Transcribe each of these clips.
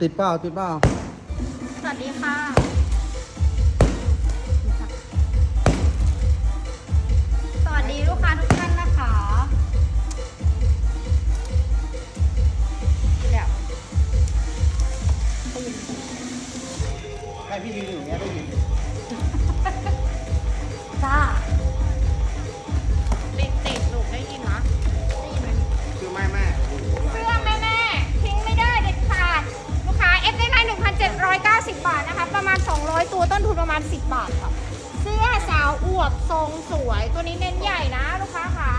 าวติดเปล่าติดเปล่าสวัสดีค่ะ สวัสดีลูกค้าทุกท่านนะคะเดี๋ยวให้พี่ยืนอยู่อย่างเงี้ยได้ยิน จ้า 1,790บาทนะคะ ประมาณ 200 ตัวต้นทุนประมาณ 10 บาทค่ะ เสื้อสาวอวบทรงสวย ตัวนี้เน้นใหญ่นะลูกค้าค่ะ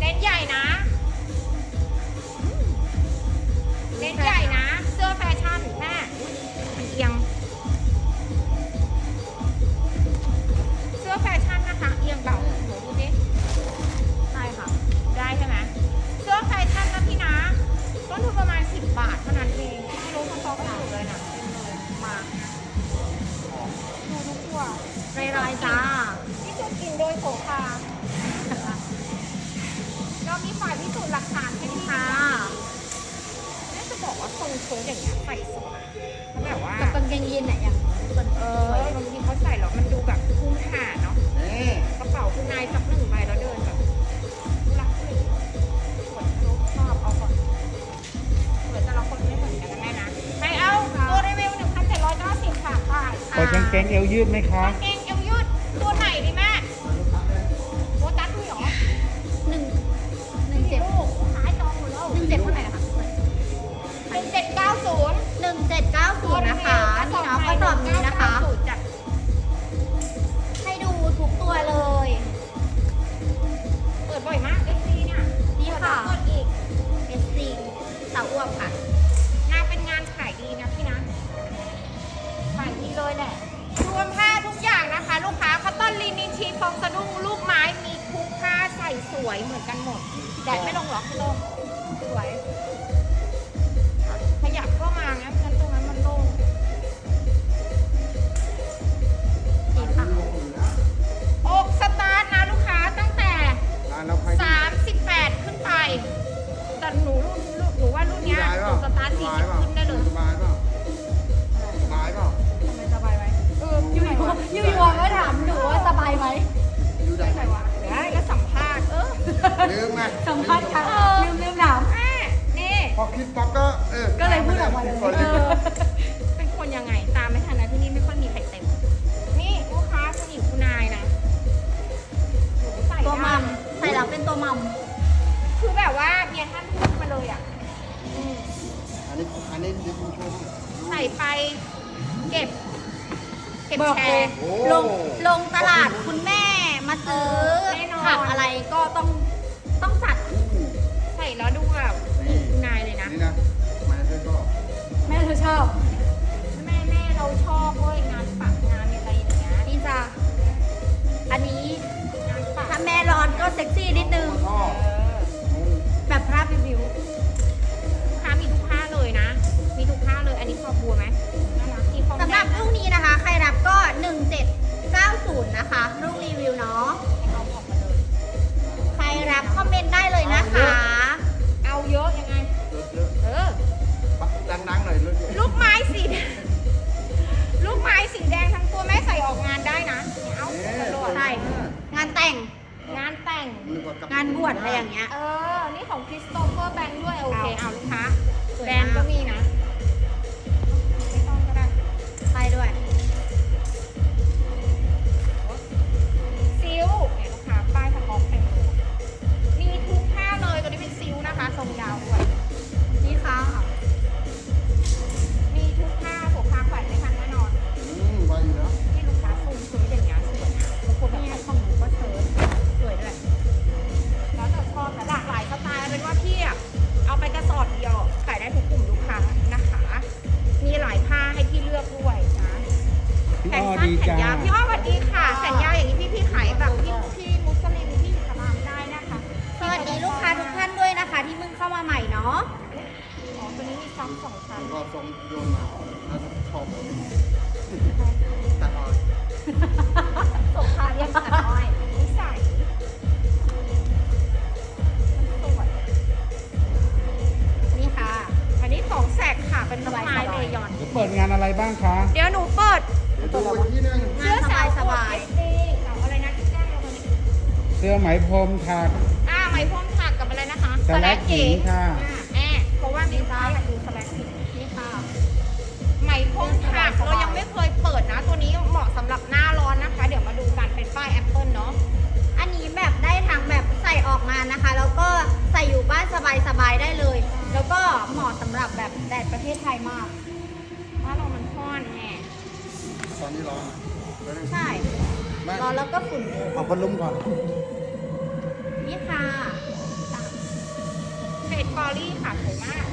เน้นใหญ่นะ เน้นใหญ่นะ ยืดไหมคะกางเกงเอวยืดตัวไหนดีแม่โบตัสด้วยเหรอหนึ่งหนึ่งเจ็ดลูกขายจองหมดแล้วหนึ่งเจ็ดเท่าไหร่นะคะหนึ่งเจ็ดเก้าศูนย์หนึ่งเจ็ดเก้าศูนย์นะคะนี่เนาะกระสอบนี้นะคะจากให้ดูทุกตัวเลย เปิดบ่อยมากเอฟซีเนี่ยนี่ค่ะเปิดอีก SC สาวอวบค่ะงานเป็นงานขายดีนะพี่นะขายดีเลยแหละ ชีฟองสะดุ้งลูกไม้มีทุกผ้าใส่สวยเหมือนกันหมดแดดไม่ลงหรอกไม่ลงสวย ส่แล้วเป็นตัวมัมคือแบบว่าเมียท่านพูดมาเลยอะอืมอันนี้อันนี้เดี๋ยวคุณโชว์ให้ใส่ไปเก็บ เก็บบอกแชเลยร์ โอ้ลงลงตลาดคุณแม่มาซื้อแน่นอน ผักอะไรก็ต้องต้องจัดอู้ใส่แล้วดูแบบหญิงคุณนายเลยนะ นี่นะมาด้วยก็แม่เธอชอบ แม่แม่เราชอบเว้ยงานปักงานอะไรอย่างเงี้ยนี่จ้ะอันนี้งานปัก ถ้าแม่ร้อนก็เซ็กซี่นิดนึงชอบเออแบบภาพวิว ตัดออกสงครามยังตัดอ้อยนิสัยมันสวยนี่ค่ะ อันนี้ของแสกค่ะ เป็นต้นไม้สบายๆอะไรบ้างคะ เดี๋ยวหนูเปิดเดี๋ยวดูอีกที่หนึงงานสบายสบายเสื้อสาวอะไรนะที่แจ้งเราวันนี้เสื้อไหมพรมถักอ่าไหมพรมถักกับอะไรนะคะสแลกหญิงค่ะ แล้วก็เหมาะสำหรับแบบแดดประเทศไทยมากว่าเรามันท่อนแน่ตอนนี้ร้อนแล้วนึงใช่แม่ร้อนแล้วก็ฝุ่นเยอะเอาพัดลมก่อนนี่ค่ะเฟดฟอรี่ค่ะสวยมาก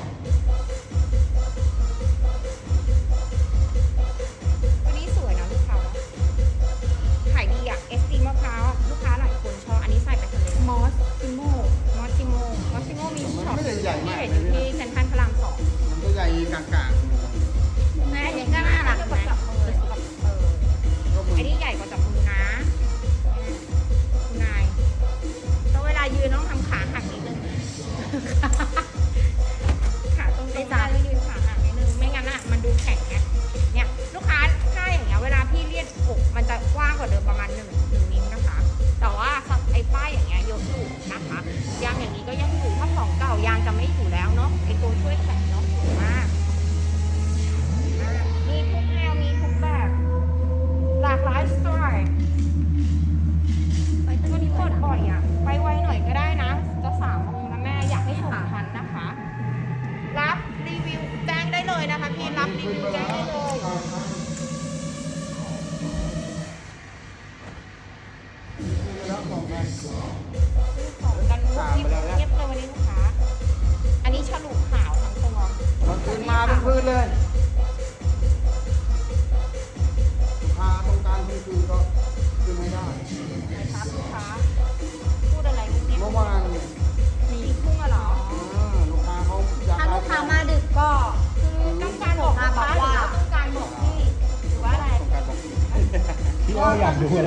ก็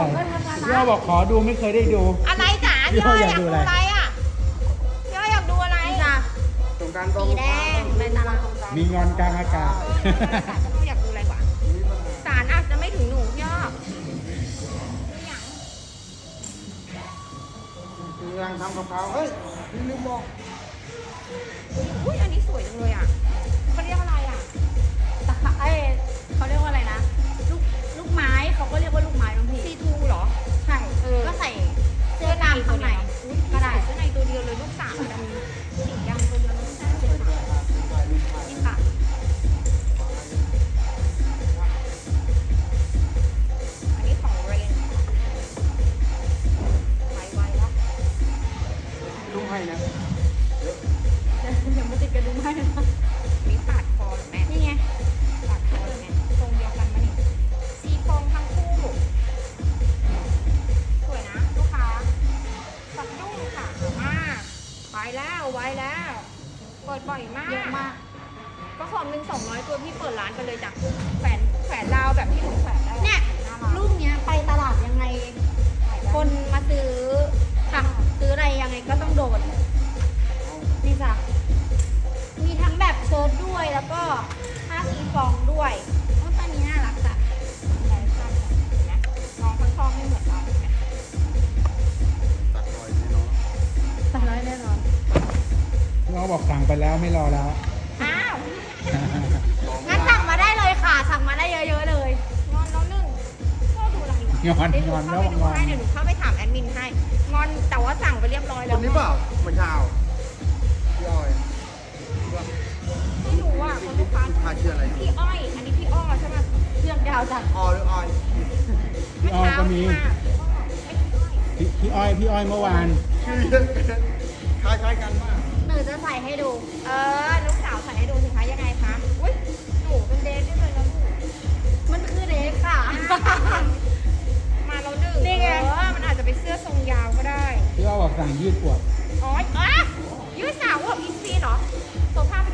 อ้ออยากดูอะไรพี่อ้อบอกขอดูไม่เคยได้ดู อะไรจ๋าพี่อ้อยอยากดูอะไรอะพี่อ้อยอยากดูอะไรนี่จ้ะต้องการบอกสีแดงเป็นตารางมีงอนกลางอากาศพี่อ้อยอยากดูอะไรวะมีปัญหาสารอาจจะไม่ถึงหนูพี่อ้อนี่หยังกำลังทำกะเพราเฮ้ยพี่ลืมบอกอุ้ยอันนี้สวยจังเลยอะเขาเรียกอะไรอะตะขะเอ้ยเขาเรียกว่าอะไรนะลูกลูกไม้ เขาก็เรียกว่าลูกไม้บางทีซีทูเหรอ ใช่ เออ ก็ใส่เสื้อกล้ามข้างในอุ๊ยก็ได้เสื้อในตัวเดียวเลยลูกสาวจะมีสีด แล้วไม่รอแล้ว อ้าว งั้นสั่งมาได้เลยค่ะ สั่งมาได้เยอะๆเลยงอนแล้วหนึ่งชอบดูอะไรวะงอนเดี๋ยวหนูงอนเข้าแล้วไปดูงอน ให้เดี๋ยวหนูเข้าไปถามแอดมินให้งอนแต่ว่าสั่งไปเรียบร้อยคแล้วนนี้เปล่าเมื่อเช้าพี่อ้อยว่าไม่รู้อะคนลูกค้าลูกค้าชื่ออะไรพี่อ้อย อันนี้พี่อ้อใช่ไหมเชือกยาวจัดอ้อหรืออ้อยพี่อ้อยก็มี เช้าที่าพี่อ้อยพี่พี่อ้อยพี่อ้อยเมื่อวานชื่อเยอะกันคล้ายๆกันมากห นูจะใส่ให้ดู เออลูกสาวใส่ให้ดูสิคะยังไงคะ อุ้ยหนูเป็นเดทได้เลยนะลูกมันคือเด็กค่ะ มาแล้วหนึ่งนี่ไง เออมันอาจจะเป็นเสื้อทรงยาวก็ได้ พี่อ้อบอกสั่งยืดอวบ อ๋ออะยืดสาวกับอินซีเหรอโซฟาไปดู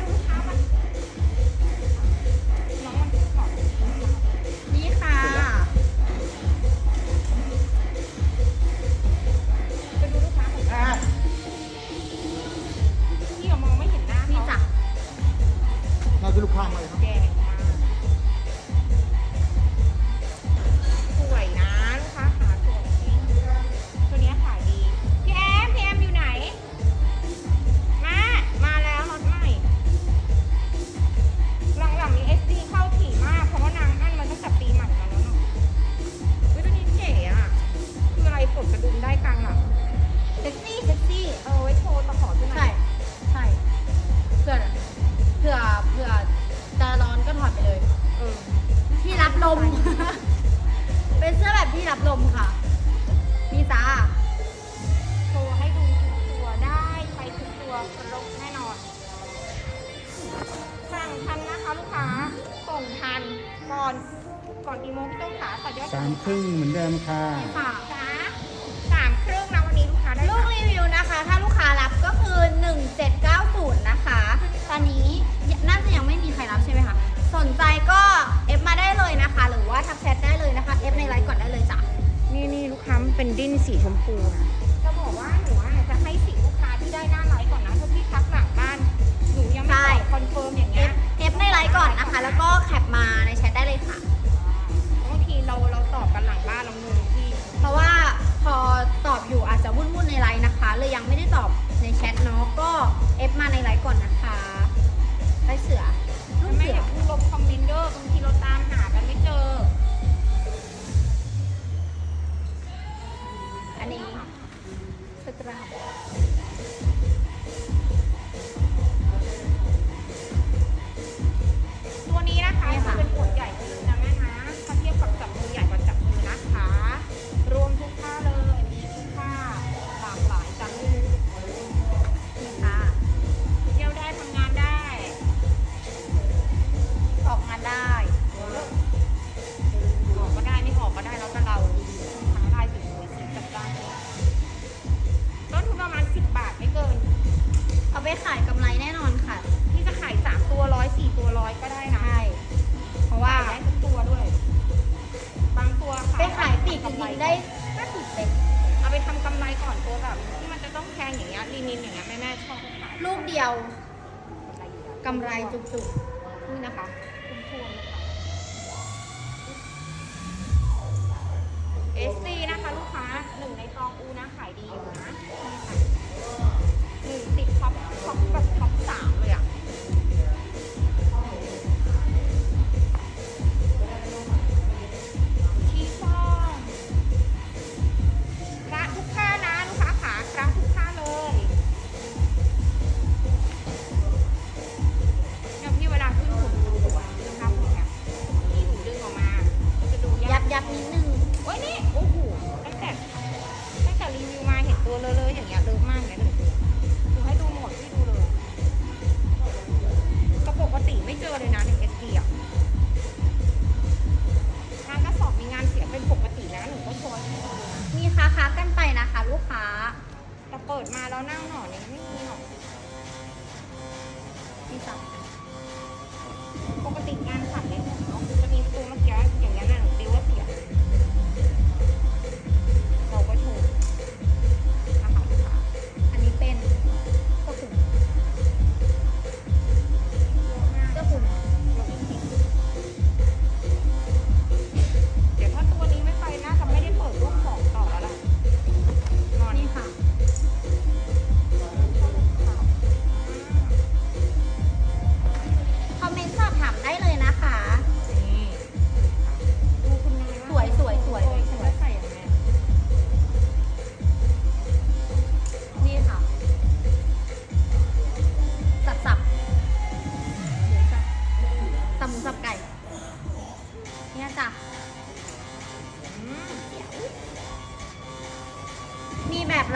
ลม เป็นเสื้อแบบที่รับลมค่ะ มีตาโชว์ให้ดูทุกตัวได้ไปทุกตัวครบแน่นอน สั่งทันนะคะลูกค้า ส่งทันก่อนก่อนกี่โมงพี่ต้องขาต่อยอดสามครึ่งเหมือนเดิมค่ะค่ะจ้าสามครึ่งนะวันนี้ลูกค้าได้ลูกรีวิวนะคะ ถ้าลูกค้ารับก็คือหนึ่งเจ็ดเก้าศูนย์นะคะ ตอนนี้น่าจะยังไม่มีใครรับใช่ไหมคะ สนใจก็เอฟมาได้เลยนะคะ หรือว่าทักแชทได้เลยนะคะเอฟในไลน์ก่อนได้เลยจ้ะนี่นี่ลูกค้ามันเป็นดิ้นสีชมพูนะจะบอกว่าหนูอะจะให้สีลูกค้าที่ได้หน้าไลฟ์ก่อนนะถ้าพี่ทักหลังบ้านหนูยังไม่ใช่ตอบคอนเฟิร์มอย่างเอเงี้ยฟเอฟในไลน์ก่อนนะคะ แล้วก็แคปมาในแชทได้เลยค่ะบางทีเราเราตอบกันหลังบ้านเรางงพี่เพราะว่าพอตอบอยู่อาจจะวุ่นๆในไลน์นะคะเลยยังไม่ได้ตอบในแชทเนาะก็เอฟมาในไลน์ก่อนนะำไรอยู่แล้วกำไรจุกๆนี่นะคะคุ้มทวนนะคะเอสซีนะคะลูกค้าหนึ่งในตองอูนะขายดีอยู่นะนี่ค่ะหนึ่งติดท็อปท็อปแบบท็อปสาม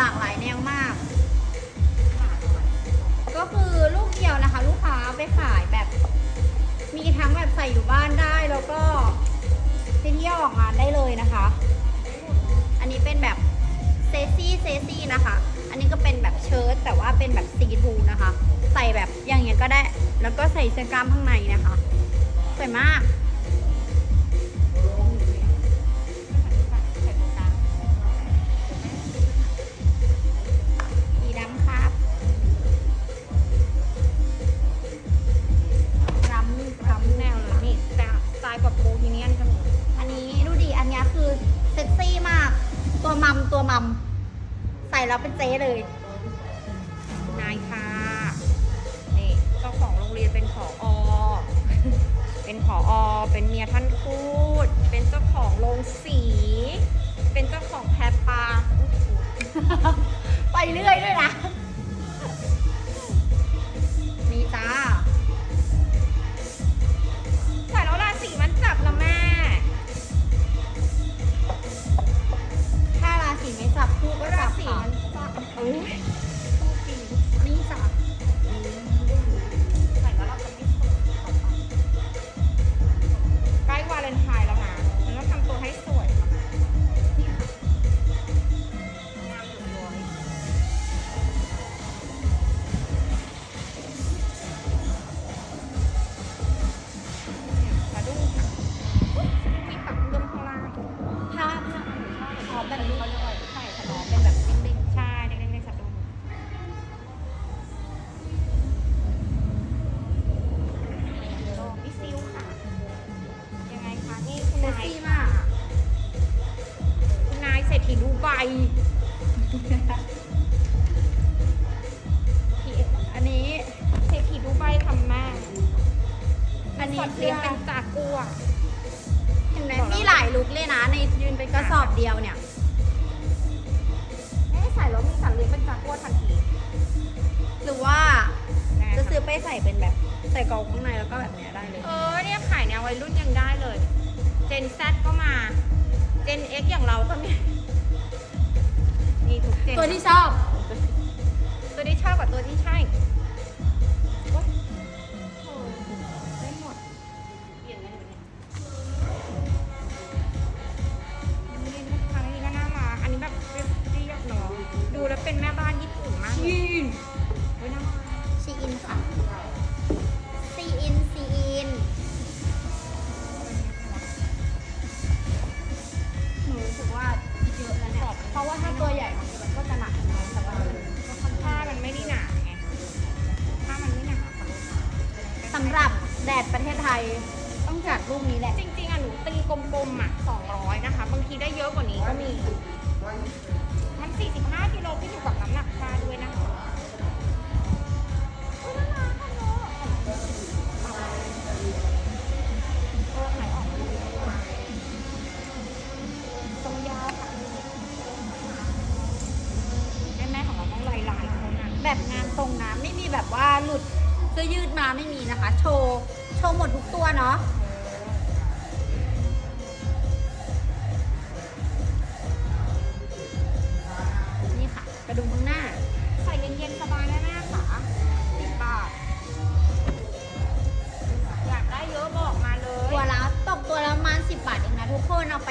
ากหลายแนวมาก ก็คือลูกเดียวนะคะ ลูกค้าไปขายแบบ มีทั้งแบบใส่อยู่บ้านได้แล้วก็ไปเที่ยวออกงานได้เลยนะคะ อันนี้เป็นแบบเซซี่เซซี่นะคะ อันนี้ก็เป็นแบบเชิ้ตแต่ว่าเป็นแบบซีทูนะคะ ใส่แบบอย่างเงี้ยก็ได้ แล้วก็ใส่เสื้อกล้ามข้างในนะคะ สวยมาก ตัวมัมตัวมัม ใส่แล้วเป็นเจ๊เลย นายค่ะนี่เจ้าของโรงเรียนเป็นผออเป็นผออเป็นเมียท่านทูตเป็นเจ้าของโรงสี เป็นเจ้าของแพรปลาไปเรื่อยด้วยนะนี่จ้า สับผูกก็ราศีไดูใบ อันนี้เศรษฐีดูใบทำมาอันนี้เรียกเป็นจากัวเห็นไหมมีหลายลุกเลยนะ ในยืนเป็นกระสอบเดียวเนี่ยไม่ใส่แล้วมีสันเลี้ยงเป็นจากัวทันที หรือว่าจะซื้อไปใส่เป็นแบบ ใส่กองข้างในแล้วก็แบบเนี้ยได้เลย เออเนี่ยขายแนววัยรุ่นยังได้เลย เจนแซก็มา เจนเอ็กอย่างเราก็มี มีทุกเจนตัวที่ชอบ ตัวที่ชอบกับตัวที่ใช่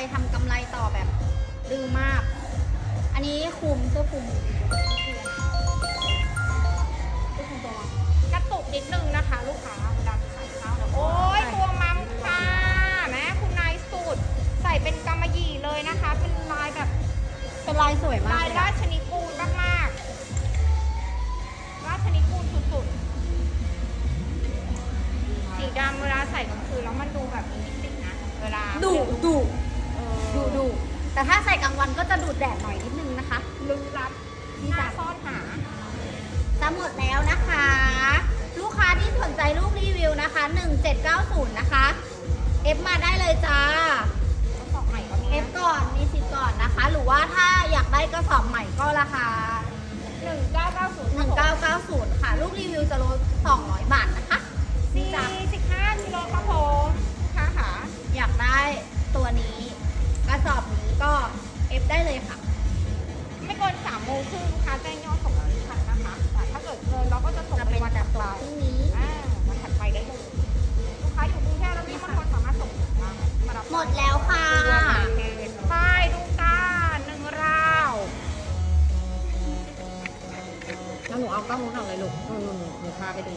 ทุกคนเอาไปทำกำไรต่อแบบดื้อมาก อันนี้คุมเสื้อคุมเสื้อคุมตัวกระตุกนิดนึงนะคะ ลูกค้าเวลาขายข้าวนะโอ้ยตัวมัมค่ะแม่คุณนายสุดใส่เป็นกำมะหยี่เลยนะคะ เป็นลายแบบเป็นลายสวยมากลายราชนิกูลมากๆราชนิกูลสุดๆสีดำเวลาใส่กลางคืนแล้วมันดูแบบมีมิตินะเวลาดุดุเออดุดุ แต่ถ้าใส่กลางวันก็จะดูดแดดหน่อยนิดนึงนะคะลึกลับนี่น่าจ้ะซ่อนหาจะหมดแล้วนะคะ ลูกค้าที่สนใจลูกรีวิวนะคะ 1790 นะคะ เอฟมาได้เลยจ้ากระสอบใหม่ก็มีเอฟก่อนมีสิทธิ์ก่อนนะคะ หรือว่าถ้าอยากได้กระสอบใหม่ก็ราคาหนึ่งเก้าเก้าศูนย์1990 ค่ะ ลูกรีวิวจะลด 200 บาทนะคะสี่จ้ะสิบห้ากิโลครับผมค่ะค่ะอยากได้ตัวนี้กระสอบนี้ ก็เอฟได้เลยค่ะ ไม่เกินสามโมงครึ่งลูกค้าแจ้งยอดส่งมาทันนะคะแต่ถ้าเกิดเกินเราก็จะส่งจะไปเป็นวันแบถับดตัวไปพรุ่งนี้ อ่าวันถัดไปได้เลยลูกค้าอยู่กรุงเทพแล้วมีบางคนสามารถส่งถึงได้มารับหมดแล้วค่ะไปดูกันหนึ่งราวแล้วหนูเอากล้องนู้นออกเลยลูกหนูหนูหนูหนูพาไปดู